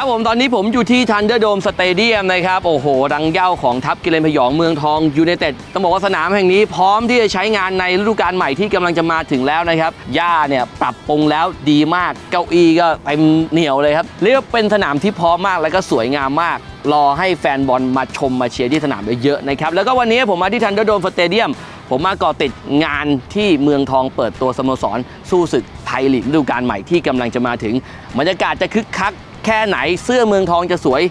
ครับผมตอนนี้ผมอยู่ที่ทันเดอร์โดมสเตเดียมนะครับ โอ้โห รังเย้าของทัพกิเลนพยองเมืองทองยูไนเต็ดต้องบอกว่าสนามแห่งนี้พร้อมที่จะใช้งานในฤดูกาลใหม่ที่กำลังจะมาถึงแล้วนะครับหญ้าเนี่ยปรับปรุงแล้วดีมากเก้าอี้ก็เต็มเหนียวเลยครับเรียกเป็นสนามที่พร้อมมากและก็สวยงามมากรอให้แฟนบอลมาชมมาเชียร์ที่สนามเยอะๆนะครับแล้วก็วันนี้ผมมาที่ทันเดอร์โดมสเตเดียมผมมาก่อติดงานที่เมืองทองเปิดตัวสโมสรสู้ศึกไทยลีกฤดูกาลใหม่ที่กำลังจะมาถึงบรรยากาศจะคึกคัก แค่ไหนเสื้อเมืองทองจะสวย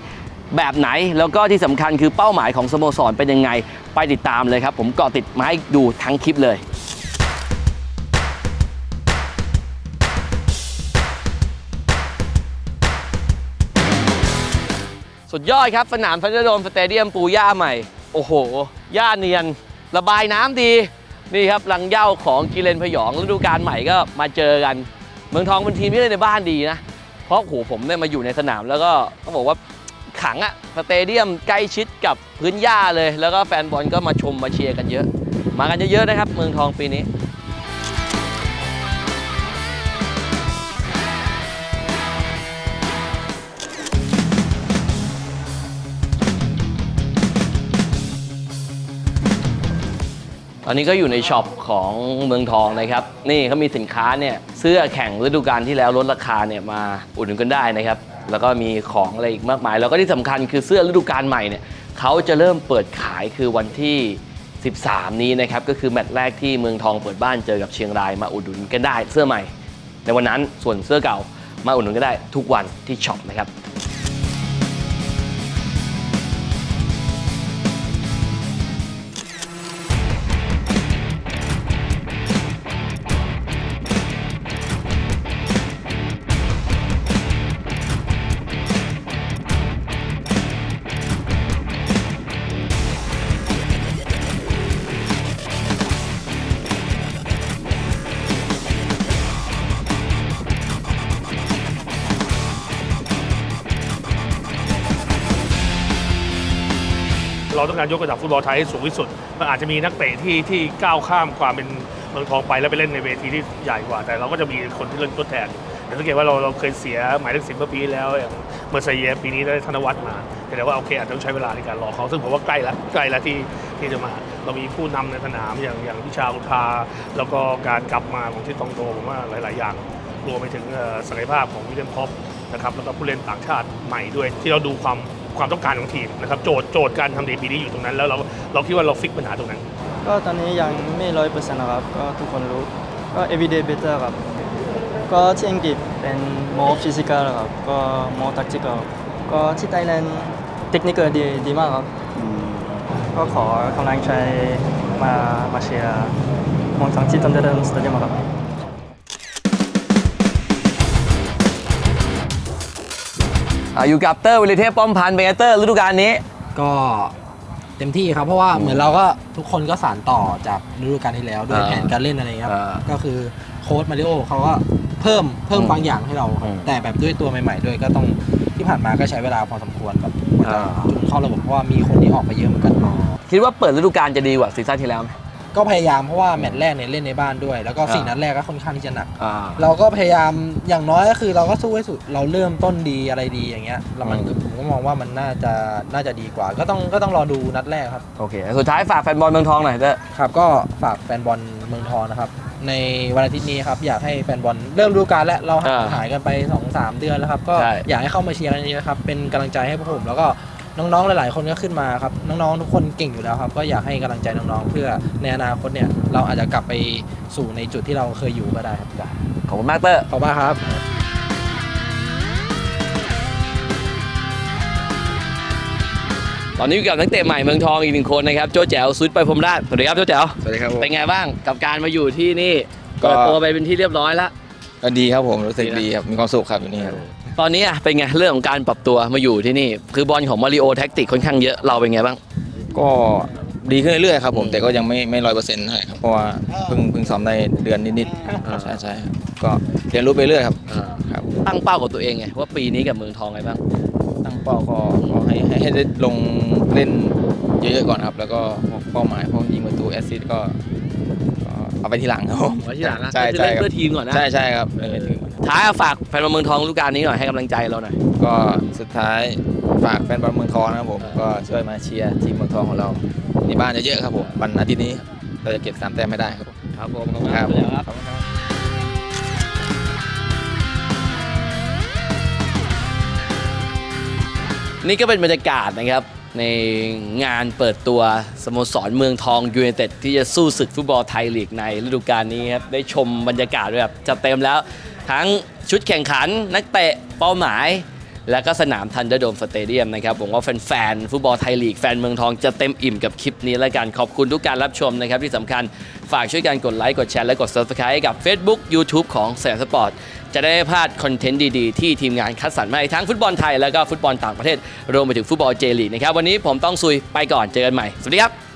แบบไหน แล้วก็ที่สำคัญคือเป้าหมายของสโมสรเป็นยังไง ไปติดตามเลยครับ ผมเกาะติดมาให้ดูทั้งคลิปเลยสุดยอดครับ สนามพันธโดมสเตเดียมปูหญ้าใหม่ โอ้โหหญ้าเนียน ระบายน้ำดี นี่ครับรังเย้าของกิเลนพยองฤดูกาลใหม่ก็มาเจอกัน เมืองทองเป็นทีมที่เล่นในบ้านดีนะ เพราะโหผมเนี่ยมาอยู่ในสนามแล้วก็ต้องบอกว่าขังอะสเตเดียมใกล้ชิดกับพื้นหญ้าเลย แล้วก็แฟนบอลก็มาชมมาเชียร์กันเยอะ มากันเยอะๆนะครับ เมืองทองปีนี้ ตอนนี้ก็อยู่ในช็อปของเมืองทองนะครับ นี่เขามีสินค้าเนี่ยเสื้อแข่งฤดูกาลที่แล้วลดราคาเนี่ยมาอุดหนุนกันได้นะครับ แล้วก็มีของอะไรอีกมากมาย แล้วก็ที่สำคัญคือเสื้อฤดูกาลใหม่เนี่ยเขาจะเริ่มเปิดขายคือวันที่ 13 นี้นะครับ ก็คือแมตช์แรกที่เมืองทองเปิดบ้านเจอกับเชียงรายมาอุดหนุนกันได้ เสื้อใหม่ ในวันนั้นส่วนเสื้อเก่ามาอุดหนุนกันได้ทุกวันที่ช็อปนะครับ เราต้องการยกระดับฟุตบอลไทยให้สูงที่สุด มันอาจจะมีนักเตะที่ที่ก้าวข้ามความเป็นเมืองทองไปแล้วไปเล่นในเวทีที่ใหญ่กว่า แต่เราก็จะมีคนที่เล่นทดแทนแต่สังเกตว่าเราเราเคยเสียหมายเลขสิบเมื่อปีแล้วอย่างเมอร์ไซเยปีนี้ได้ธนวัฒน์มาแต่ว่าโอเคอาจจะต้องใช้เวลาในการรอเขาซึ่งผมว่าใกล้ล้วใกล้ล้วที่ที่จะมา เรามีผู้นำในสนามอย่างอย่างพิชาอุทา แล้วก็การกลับมาของที่ตองโตผมว่าหลาย ๆ อย่างรวมไปถึงศักยภาพของวิลเลียมพ็อปนะครับแล้วก็ผู้เล่นต่างชาติใหม่ด้วย ที่เราดูความ ความต้องการของทีมนะครับโจทย์โจทย์การทำดีปีนี้อยู่ตรงนั้น แล้วเราเราคิดว่าเราฟิกปัญหาตรงนั้น ก็ตอนนี้ยังไม่ร้อยเปอร์เซ็นต์นะครับก็ทุกคนรู้ก็ everyday better ครับก็ที่อังกฤษเป็น more physical ครับก็ more tactical ก็ที่ไทยแลนด์ technical ดีดีมากครับก็ขอกำลังใจมามาเชียร์มองทางที่ตันเดอร์สเตเดียมครับ อะอยู่กับเตอร์วิลิเทพป้อมพันธ์เบเตอร์ฤดูกาลนี้ ก็เต็มที่ครับ เพราะว่าเหมือนเราก็ทุกคนก็สานต่อจากฤดูกาลที่แล้วด้วยอ่าแผนการเล่นอะไรครับอ่าก็คือโค้ชมาริโอเขาก็เพิ่มเพิ่มอืมบางอย่างให้เราครับอืมแต่แบบด้วยตัวใหม่ ๆ ด้วยก็ต้องที่ผ่านมาก็ใช้เวลาพอสมควรแบบกว่าจะอ่า จุนเข้าระบบเพราะว่ามีคนที่ออกไปเยอะเหมือนกันคิดว่าเปิดฤดูกาลจะดีกว่าซีซั่นที่แล้วไหม ก็พยายามเพราะว่าแมตช์แรกเนี่ยเล่นในบ้านด้วย แล้วก็อ่าสี่นัดแรกก็ค่อนข้างที่จะหนัก อ่า เราก็พยายามอย่างน้อยก็คือเราก็สู้ให้สุดเราเริ่มต้นดีอะไรดีอย่างเงี้ยแล้วมันอืม ผมก็มองว่ามันน่าจะน่าจะดีกว่า ก็ต้องก็ต้องรอดูนัดแรกครับ โอเค สุดท้ายฝากแฟนบอลเมืองทองหน่อยเตอร์ครับก็ฝากแฟนบอลเมืองทองนะครับ ในวันอาทิตย์นี้ครับอยากให้แฟนบอลเริ่มฤดูกาลแล้วเราห่างอ่าหายกันไป2 3เดือนแล้วครับ ก็ใช่ อยากให้เข้ามาเชียร์กันเยอะๆครับเป็นกำลังใจให้พวกผมแล้วก็ น้องๆหลายๆคนก็ขึ้นมาครับน้องๆทุกคนเก่งอยู่แล้วครับ ก็อยากให้กำลังใจน้องๆเพื่อในอนาคตเนี่ยเราอาจจะกลับไปสู่ในจุดที่เราเคยอยู่ก็ได้ครับขอบคุณมากเตอร์ขอบคุณมากครับตอนนี้อยู่กับนักเตะใหม่เมืองทองอีกหนึ่งคนนะครับโจแจ๋วซุดไปพรหมราชสวัสดีครับโจแจ๋วสวัสดีครับผมเป็นไงบ้างกับการมาอยู่ที่นี่ก็ เปิดตัวไปเป็นที่เรียบร้อยแล้ว ก็ดีครับผมรู้สึกดีนะดีครับมีความสุขครับอยู่นี่ครับ ตอนนี้อะเป็นไงเรื่องของการปรับตัวมาอยู่ที่นี่ คือบอลของมาริโอแท็กติกค่อนข้างเยอะเราเป็นไงบ้าง ก็ดีขึ้นเรื่อยๆครับผมอืมแต่ก็ยังไม่ไม่ร้อยเปอร์เซ็นต์เท่าไหร่ครับเพราะว่าเพิ่งเพิ่งซ้อมได้เดือนนิดอ่าๆใช่ใช่ครับก็เรียนรู้ไปเรื่อยครับครับ ตั้งเป้ากับตัวเองไงว่าปีนี้กับเมืองทองไงบ้าง ตั้งเป้าก็ก็ให้ให้ให้ได้ลงเล่นเยอะๆก่อนครับ แล้วก็เป้าหมายพวกยิงประตูแอสซิสต์ก็ก็เอาไปทีหลังครับผมไว้ที่หลังนะใช่คือใช่เล่นครับเพื่อทีมก่อนนะ ใช่ใช่ครับเล่นไปถึงก่อน ท้ายเอาฝากแฟนบอลเมืองทองฤดูกาลนี้หน่อยให้กำลังใจเราหน่อย ก็สุดท้ายฝากแฟนบอลเมืองทองนะครับผมก็ช่วยมาเชียร์ทีมเมืองทองของเราในบ้านเยอะๆครับผมวันอาทิตย์นี้เราจะเก็บสามแต้มไม่ได้ครับผมครับผมขอบคุณคครัรับบครับขอบคุณครับนี่ก็เป็นบรรยากาศนะครับในงานเปิดตัวสโมสรเมืองทองยู i นเต็ดที่จะสู้ศึกฟุตบอลไทยลีกในฤดูกาลนี้ครับได้ชมบรรยากาศแบบจัดเต็มแล้ว ทั้งชุดแข่งขันนักเตะเป้าหมาย และก็สนามทันเดอร์โดมสเตเดียมนะครับผมว่าแฟนๆฟุตบอลไทยลีกแฟนเมืองทองจะเต็มอิ่มกับคลิปนี้แล้วกันขอบคุณทุกการรับชมนะครับ ที่สำคัญฝากช่วยกันกดไลค์กดแชร์และกด Subscribe ให้กับ Facebook YouTube ของแสนสปอร์ตจะได้ไม่พลาดคอนเทนต์ดีๆ ที่ทีมงานคัดสรรมาให้ทั้งฟุตบอลไทย แล้วก็ฟุตบอลต่างประเทศรวมไปถึงฟุตบอลเจลีกนะครับวันนี้ผมต้องซุยไปก่อนเจอกันใหม่สวัสดีครับ